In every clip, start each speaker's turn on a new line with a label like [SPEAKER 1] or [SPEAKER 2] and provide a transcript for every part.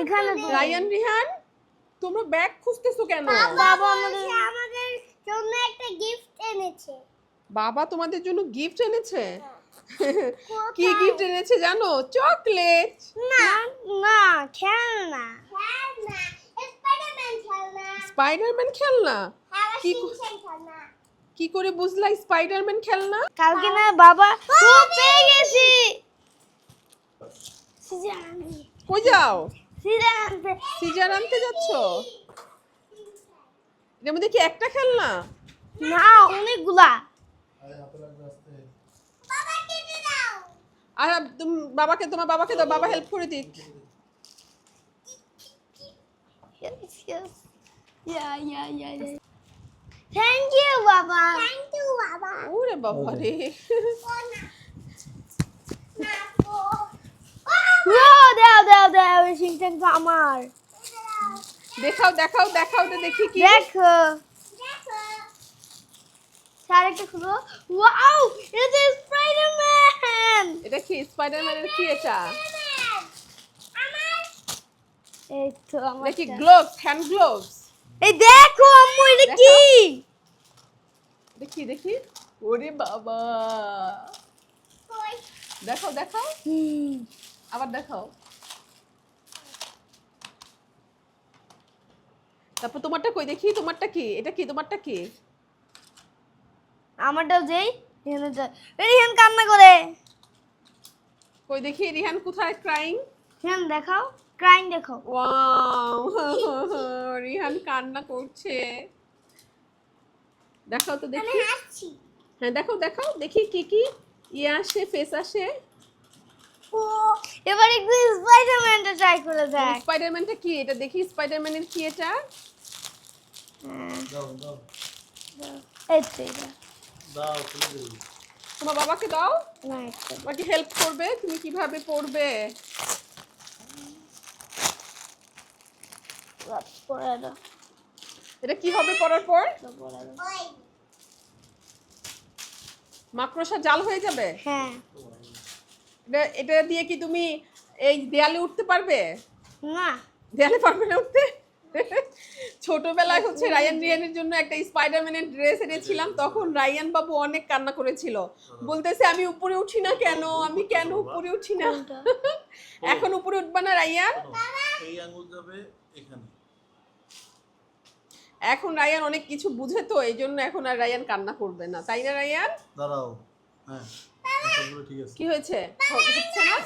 [SPEAKER 1] এখানে তো
[SPEAKER 2] রায়ান রিহান তোমরা ব্যাগ খুঁজতেছো কেন?
[SPEAKER 1] বাবা আমাদের
[SPEAKER 3] আমাদের জন্য একটা গিফট এনেছে।
[SPEAKER 2] বাবা তোমাদের জন্য গিফট এনেছে? কি গিফট এনেছে জানো? চকলেট।
[SPEAKER 1] না না খেলনা।
[SPEAKER 3] খেলনা স্পাইডারম্যান খেলনা।
[SPEAKER 2] স্পাইডারম্যান খেলনা?
[SPEAKER 3] হ্যাঁ
[SPEAKER 2] কি কি করে বুঝলা স্পাইডারম্যান খেলনা?
[SPEAKER 1] কালকে না বাবা পেয়ে গেছি।
[SPEAKER 2] কই যাও?
[SPEAKER 1] সিজার আনতে
[SPEAKER 2] যাচ্ছ? এর মধ্যে কি একটা খেলনা?
[SPEAKER 1] না অনেকগুলা।
[SPEAKER 3] বাবা কেটে দাও
[SPEAKER 2] আর তুমি বাবাকে তোমার বাবাকে দাও বাবা হেল্প করে দিক.
[SPEAKER 1] Thank you, বাবা।
[SPEAKER 3] থ্যাংক ইউ বাবা
[SPEAKER 2] ওরে বাবা রে
[SPEAKER 3] ও না না ও
[SPEAKER 1] ও, দাও, সিনচানটা আমার।
[SPEAKER 2] দেখাও দেখাও দেখাও তো দেখি কি।
[SPEAKER 1] দেখো, আরেকটা খুলো। Wow, এটা তো স্পাইডারম্যান।
[SPEAKER 2] এটা কি স্পাইডারম্যানের কি এটা?
[SPEAKER 1] এই তো আমার
[SPEAKER 2] গ্লোভস হ্যান্ড গ্লোভস
[SPEAKER 1] এই দেখো আম্মু এটা কি?
[SPEAKER 2] দেখি দেখি। ওরে বাবা। দেখাও দেখাও। আবার দেখাও। তারপর তোমারটা কই? দেখি তোমারটা কি? এটা কি? তোমারটা কি?
[SPEAKER 1] আমারটাও যেই রিহান কান্না করে।
[SPEAKER 2] কই দেখি রিহান কোথায় ক্রাইং
[SPEAKER 1] রিহান দেখাও ক্রাইম দেখো
[SPEAKER 2] ওয়াও রিহান কান্না করছে। দেখাও তো দেখি। হ্যাঁ দেখাও দেখাও দেখি কি কি। ইয়ে আসে ফেস আসে।
[SPEAKER 1] এবার একটু স্পাইডারম্যানটা ট্রাই করে দেখ।
[SPEAKER 2] স্পাইডারম্যানটা কি? এটা দেখি স্পাইডারম্যানের কি এটা?
[SPEAKER 4] দাও দাও।
[SPEAKER 1] এই তো এটা।
[SPEAKER 4] দাও
[SPEAKER 2] তোমার বাবাকে দাও।
[SPEAKER 1] না একটা।
[SPEAKER 2] হেল্প করবে তুমি কীভাবে পড়বে এটা কি হবে পড়ার পর?
[SPEAKER 1] পরে
[SPEAKER 2] মাকড়সা জাল হয়ে যাবে?
[SPEAKER 1] হ্যাঁ।
[SPEAKER 2] এটা এটা দিয়ে কি তুমি এই দেয়ালে উঠতে পারবে?
[SPEAKER 1] না।
[SPEAKER 2] দেয়ালে পারবে না উঠতে? ছোটবেলায় হচ্ছে রায়ান রিয়ানের জন্য একটা স্পাইডারম্যানের ড্রেস এনেছিলাম তখন রায়ান বাবু অনেক কান্না করেছিল। বলতেছে আমি উপরে উঠি না কেন? আমি কেন উপরে উঠি না? এখন উপরে উঠবা না রায়ান?
[SPEAKER 4] এই আঙুল যাবে এখানে।
[SPEAKER 2] এখন রায়ান অনেক কিছু বুঝে তো এই জন্য এখন আর রায়ান কান্না করবে না। তাই না রায়ান?
[SPEAKER 4] দাঁড়াও হ্যাঁ।
[SPEAKER 2] কি হয়েছে? হচ্ছে না?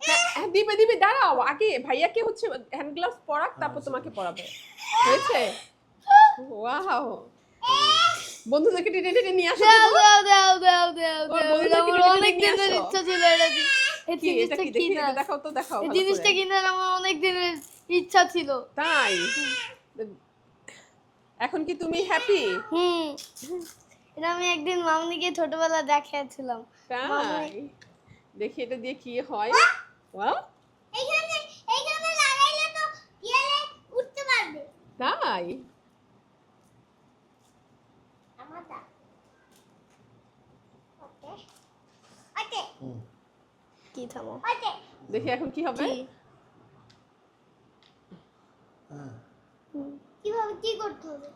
[SPEAKER 2] হ্যাঁ, হ্যাঁ, দিবে দিবে দাঁড়াও। আগে ভাইয়াকে হচ্ছে হ্যান্ড গ্লাভস পরাক তারপর তোমাকে পরাবে। হয়েছে? ওয়াও। বন্ধুদেরকে টেনে টেনে নিয়ে আসো
[SPEAKER 1] দাও
[SPEAKER 2] তো।
[SPEAKER 1] দাও দাও দাও দাও অনেক দিনের ইচ্ছা ছিল এটা এই জিনিসটা কিনার
[SPEAKER 2] দেখাও তো দেখাও
[SPEAKER 1] এই জিনিসটা কিনার আমার অনেক দিনের ইচ্ছা ছিল।
[SPEAKER 2] তাই। এখন কি তুমি হ্যাপি
[SPEAKER 1] হুম। এটা আমি একদিন মামনিকে ছোটবেলা দেখাচ্ছিলাম
[SPEAKER 2] তাই? দেখি এটা দিয়ে কি হয়? ওয়াও
[SPEAKER 3] এইখানে এইখানে লাগাইলে তো গেলে উঠতে পারবে।
[SPEAKER 2] তাই?
[SPEAKER 3] আমার দা ওকে। ওকে।
[SPEAKER 4] হুম।
[SPEAKER 1] কি থামো?
[SPEAKER 2] দেখি এখন কি হবে?
[SPEAKER 4] হ্যাঁ।
[SPEAKER 3] কীভাবে কি করতে হবে?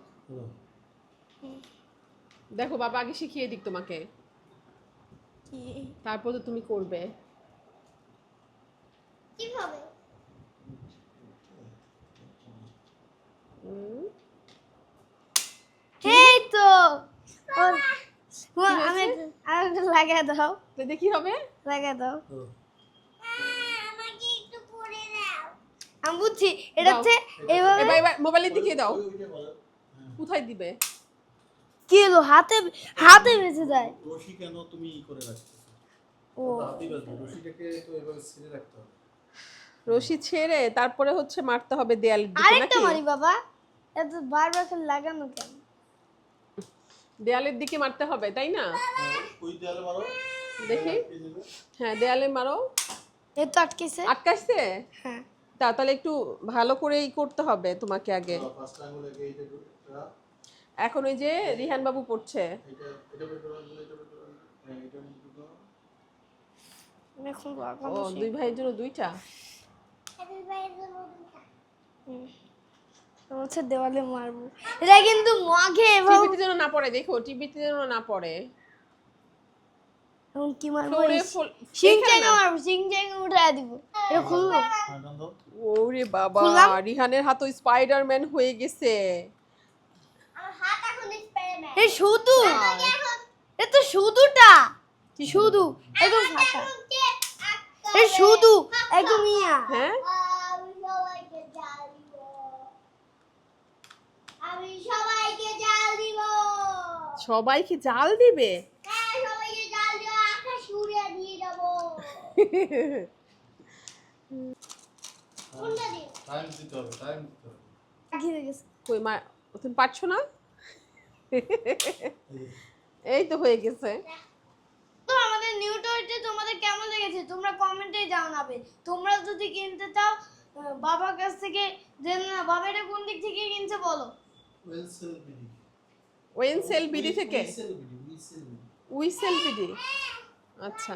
[SPEAKER 2] দেখো বাবা আগে শিখিয়ে দিক তোমাকে।
[SPEAKER 1] কি?
[SPEAKER 2] তারপর তো তুমি করবে।
[SPEAKER 3] কীভাবে।
[SPEAKER 1] এই তো। আমি লাগাই দাও।
[SPEAKER 2] তো দেখি হবে?
[SPEAKER 1] লাগাই দাও।
[SPEAKER 3] হ্যাঁ, আমাকে একটু করে দাও।
[SPEAKER 1] আমি বুঝছি এটা হচ্ছে এইভাবে
[SPEAKER 2] এবার এবার মোবাইলের দিকে দাও।
[SPEAKER 4] হ্যাঁ।
[SPEAKER 2] কোথায় দিবে?
[SPEAKER 1] কি হলো হাতে হাতে বেঁচে যায়।
[SPEAKER 4] রশি কেন তুমি ই করে রাখতেছো
[SPEAKER 1] ও।
[SPEAKER 4] রশিটাকে তো এভাবে ছেড়ে রাখতে হবে।
[SPEAKER 2] রশি ছেড়ে তারপরে হচ্ছে মারতে হবে দেয়ালের দিকে
[SPEAKER 1] আরেকটা মারি বাবা। এত বারবার খালি লাগানো কেন?
[SPEAKER 2] দেয়ালের দিকে মারতে হবে তাই না?
[SPEAKER 4] হ্যাঁ, ওই দেয়ালে মারো।
[SPEAKER 2] দেখি। হ্যাঁ দেয়ালে মারো।
[SPEAKER 1] এ তো আটকেছে।
[SPEAKER 2] আটকাইছে?
[SPEAKER 1] হ্যাঁ।
[SPEAKER 2] তা তাহলে একটু ভালো করে ই করতে হবে তোমাকে আগে।
[SPEAKER 4] দাও, পাঁচটা এইটা
[SPEAKER 2] এখন ওই যে রিহান বাবু পড়ছে।
[SPEAKER 4] হ্যাঁ
[SPEAKER 2] ও দুই ভাইয়ের জন্য দুইটা?
[SPEAKER 1] হচ্ছে দেওয়ালে মারবো। এটা কিন্তু
[SPEAKER 2] টিভিতে যেন না পড়ে দেখো টিভিতে যেন না পড়ে।
[SPEAKER 1] এখন কি মারবো?
[SPEAKER 2] না।
[SPEAKER 1] মারবো উঠে দিব। এটা খুললো
[SPEAKER 4] হ্যাঁ।
[SPEAKER 2] ওরে বাবা? রিহানের হাত স্পাইডারম্যান হয়ে গেছে
[SPEAKER 3] আমার হাত এখন স্পাইডারম্যান
[SPEAKER 1] এ শুধু? এ তো শুধুটা। শুধু? একদম ফাঁকা এ শুধু একদম ইয়া।
[SPEAKER 2] হ্যাঁ?
[SPEAKER 3] আমি সবাইকে জাল দিব? আমি সবাইকে জাল দিব
[SPEAKER 2] সবাইকে জাল দিবে
[SPEAKER 3] সবাইকে জাল দিব আকাশ উড়িয়ে দিয়ে যাব কোনটা দিন
[SPEAKER 4] টাইম দিতে হবে টাইম দিতে হবে।
[SPEAKER 1] পাখি গেছে
[SPEAKER 2] কই মা তুমি পারছ না?
[SPEAKER 4] এই
[SPEAKER 2] তো হয়ে গেছে।
[SPEAKER 1] তো আমাদের নিউ টয়টা তোমাদের কেমন লেগেছে? তোমরা কমেন্টে জানাবে। তোমরা যদি কিনতে চাও বাবার কাছ থেকে জেনে না বাবা এটা কোন দিক থেকে কিনছে বলো?
[SPEAKER 2] ওয়েনসেল বিডি থেকে? Whistle BD. আচ্ছা।